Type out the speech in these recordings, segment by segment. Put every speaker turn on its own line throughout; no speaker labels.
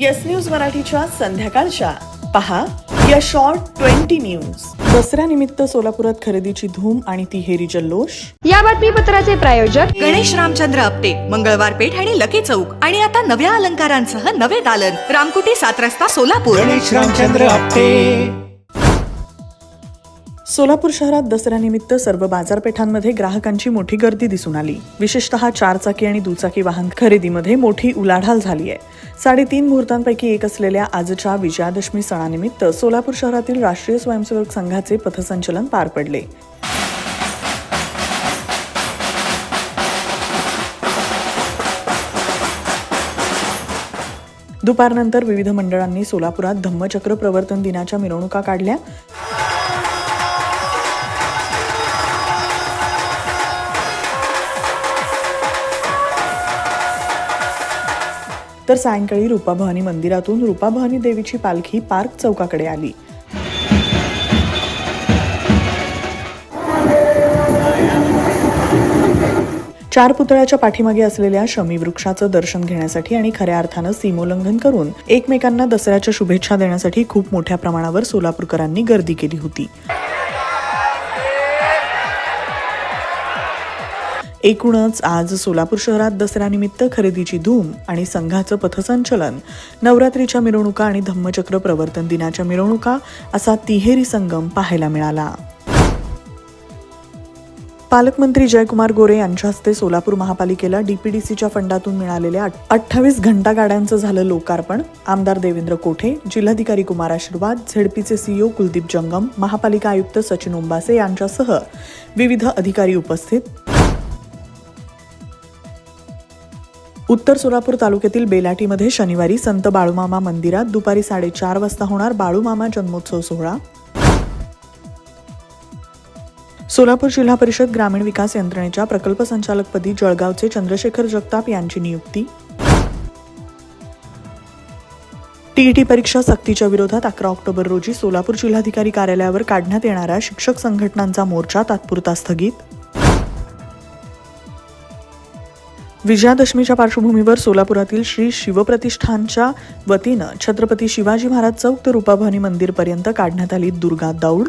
Yes news मराठीच्या संध्याकाळच्या पहा या शॉर्ट ट्वेंटी न्यूज निमित्त सोलापुरात खरेदीची धूम आणि तिहेरी जल्लोष
या बातमीपत्राचे प्रायोजक
गणेश रामचंद्र आपटे मंगळवार पेठ आणि लकी चौक आणि आता नव्या अलंकारांसह नवे दालन रामकुटी सात रस्ता सोलापूर
गणेश रामचंद्र आपटे
सोलापूर शहरात दसऱ्यानिमित्त सर्व बाजारपेठांमध्ये ग्राहकांची मोठी गर्दी दिसून आली विशेषतः चारचाकी आणि दुचाकी वाहन खरेदीमध्ये मोठी उलाढाल झाली आहे साडेतीन मुहूर्तांपैकी एक असलेल्या आजच्या विजयादशमी सणानिमित्त सोलापूर शहरातील राष्ट्रीय स्वयंसेवक संघाचे पथसंचलन पार पडले दुपारनंतर विविध मंडळांनी सोलापुरात धम्मचक्र प्रवर्तन दिनाच्या मिरवणुका काढल्या तर सायंकाळी रुपाभवानी मंदिरातून रुपाभवानी देवीची पालखी पार्क चौकाकडे आली चार पुतळ्याच्या पाठीमागे असलेल्या शमी वृक्षाचं दर्शन घेण्यासाठी आणि खऱ्या अर्थानं सीमोल्लंघन करून एकमेकांना दसऱ्याच्या शुभेच्छा देण्यासाठी खूप मोठ्या प्रमाणावर सोलापूरकरांनी गर्दी केली होती एकूणच आज सोलापूर शहरात दसऱ्यानिमित्त खरेदीची धूम आणि संघाचं पथसंचलन नवरात्रीच्या मिरवणुका आणि धम्मचक्र प्रवर्तन दिनाच्या मिरवणुका असा तिहेरी संगम पाहायला मिळाला पालकमंत्री जयकुमार गोरे यांच्या हस्ते सोलापूर महापालिकेला डीपीडीसीच्या फंडातून मिळालेल्या अठ्ठावीस घंटा गाड्यांचं झालं लोकार्पण आमदार देवेंद्र कोठे जिल्हाधिकारी कुमार आशीर्वाद झेडपीचे सीईओ कुलदीप जंगम महापालिका आयुक्त सचिन उंबासे यांच्यासह विविध अधिकारी उपस्थित उत्तर सोलापूर तालुक्यातील बेलाटीमध्ये शनिवारी संत बाळूमामा मंदिरात दुपारी साडेचार वाजता होणार बाळूमामा जन्मोत्सव सोहळा सोलापूर जिल्हा परिषद ग्रामीण विकास यंत्रणेच्या प्रकल्प संचालकपदी जळगावचे चंद्रशेखर जगताप यांची नियुक्ती टीईटी परीक्षा सक्तीच्या विरोधात अकरा ऑक्टोबर रोजी सोलापूर जिल्हाधिकारी कार्यालयावर काढण्यात येणारा शिक्षक संघटनांचा मोर्चा तात्पुरता स्थगित विजयादशमीच्या पार्श्वभूमीवर सोलापुरातील श्री शिवप्रतिष्ठानच्या वतीनं छत्रपती शिवाजी महाराज चौक ते रुपाभवानी मंदिरपर्यंत काढण्यात आली दुर्गा दौड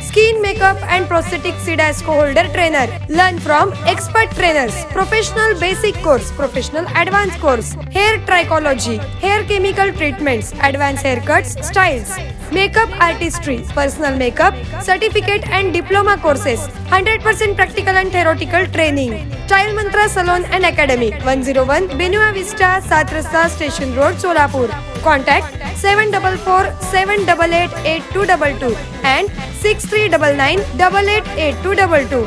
skin makeup and prosthetic CIDAS co-holder trainer. Learn from expert trainers, professional basic course, professional advanced course, hair trichology, hair chemical treatments, advanced haircuts, styles, makeup artistry, personal makeup, certificate and diploma courses, 100% practical and theoretical training. Child Mantra Salon and Academy, 101 Benua Vista, Satrasa Station Road, Solapur. Contact seven double four seven double eight eight two double two and six three double nine double eight eight two double two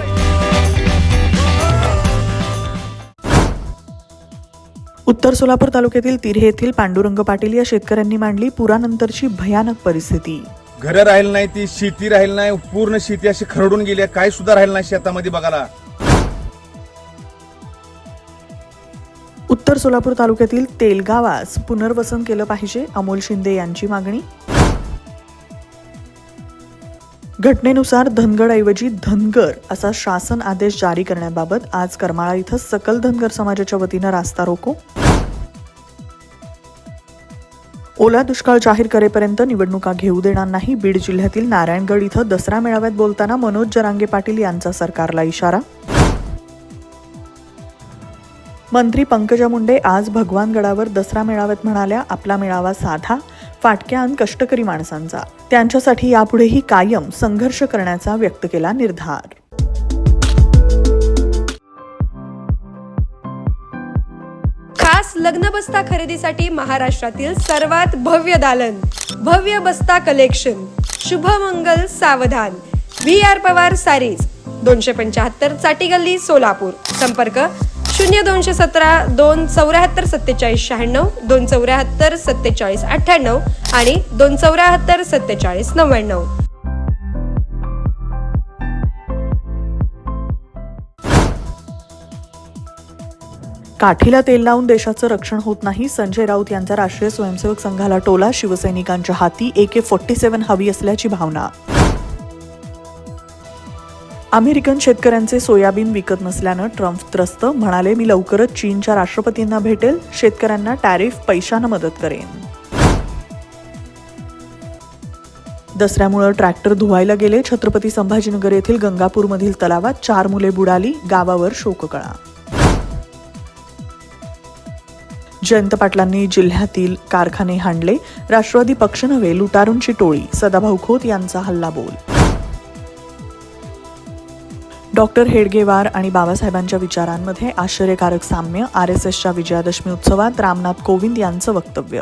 उत्तर सोलापूर तालुक्यातील तिरे येथील पांडुरंग पाटील या शेतकऱ्यांनी मांडली पुरानंतरची भयानक परिस्थिती
घर राहील नाही ती शेती राहील नाही पूर्ण शेती अशी खरडून गेली काय सुद्धा राहील नाही शेतामध्ये बघायला
उत्तर सोलापूर तालुक्यातील तेलगावास पुनर्वसन केलं पाहिजे अमोल शिंदे यांची मागणी घटनेनुसार धनगडऐवजी धनगर असा शासन आदेश जारी करण्याबाबत आज करमाळा इथं सकल धनगर समाजाच्या वतीनं रास्ता रोको ओला दुष्काळ जाहीर करेपर्यंत निवडणुका घेऊ देणार नाही बीड जिल्ह्यातील नारायणगड इथं दसरा मेळाव्यात बोलताना मनोज जरांगे पाटील यांचा सरकारला इशारा मंत्री पंकजा मुंडे आज भगवानगडावर दसरा मेळाव्यात म्हणाल्या आपला मेळावा साधा फाटक्या आणि कष्टकरी माणसांचा त्यांच्यासाठी यापुढेही कायम संघर्ष करण्याचा व्यक्त केला निर्धार
खास लग्न बस्ता खरेदीसाठी महाराष्ट्रातील सर्वात भव्य दालन भव्य बस्ता कलेक्शन शुभमंगल सावधान व्ही आर पवार सारीज दोनशे पंचाहत्तर चाटी गल्ली सोलापूर संपर्क शून्य दोनशे सतरा दोन चौऱ्याहत्तर सत्तेचाळीस शहाण्णव दोन चौऱ्याहत्तर सत्तेचाळीस अठ्ठ्याण्णव आणि दोन चौऱ्याहत्तर सत्तेचाळीस नव्याण्णव
काठीला तेल लावून देशाचं रक्षण होत नाही संजय राऊत यांचा राष्ट्रीय स्वयंसेवक संघाला टोला शिवसैनिकांच्या हाती ए के फोर्टी सेव्हन हवी असल्याची भावना अमेरिकन शेतकऱ्यांचे सोयाबीन विकत नसल्यानं ट्रम्प त्रस्त म्हणाले मी लवकरच चीनच्या राष्ट्रपतींना भेटेल शेतकऱ्यांना टॅरिफ पैशानं मदत करेन दसऱ्यामुळं ट्रॅक्टर धुवायला गेले छत्रपती संभाजीनगर येथील गंगापूरमधील तलावात चार मुले बुडाली गावावर शोककळा जयंत पाटलांनी जिल्ह्यातील कारखाने हाणले राष्ट्रवादी पक्ष नव्हे लुटारूंची टोळी सदाभाऊ खोत यांचा हल्ला बोल डॉक्टर हेडगेवार आणि बाबासाहेबांच्या विचारांमध्ये आश्चर्यकारक साम्य आर एस एसच्या विजयादशमी उत्सवात रामनाथ कोविंद यांचं वक्तव्य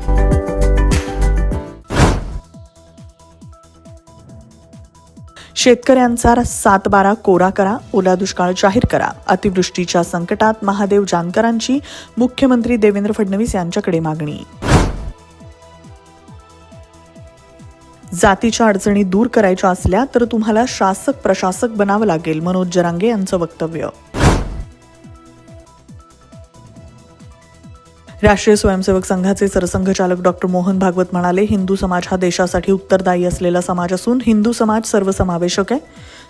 शेतकऱ्यांचा सात बारा कोरा करा ओला दुष्काळ जाहीर करा अतिवृष्टीच्या संकटात महादेव जानकरांची मुख्यमंत्री देवेंद्र फडणवीस यांच्याकडे मागणी जातीच्या अडचणी दूर करायच्या असल्या तर तुम्हाला शासक प्रशासक बनावं लागेल मनोज जरांगे यांचं वक्तव्य राष्ट्रीय स्वयंसेवक संघाचे सरसंघचालक डॉक्टर मोहन भागवत म्हणाले हिंदू समाज हा देशासाठी उत्तरदायी असलेला समाज असून हिंदू समाज सर्वसमावेशक आहे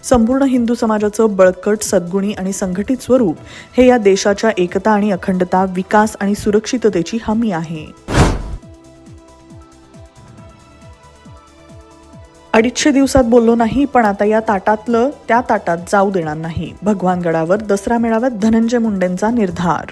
संपूर्ण हिंदू समाजाचं बळकट सद्गुणी आणि संघटित स्वरूप हे या देशाच्या एकता आणि अखंडता विकास आणि सुरक्षिततेची हमी आहे अडीचशे दिवसात बोललो नाही पण आता या ताटातलं त्या ताटात जाऊ देणार नाही भगवानगडावर दसरा मेळाव्यात धनंजय मुंडेंचा निर्धार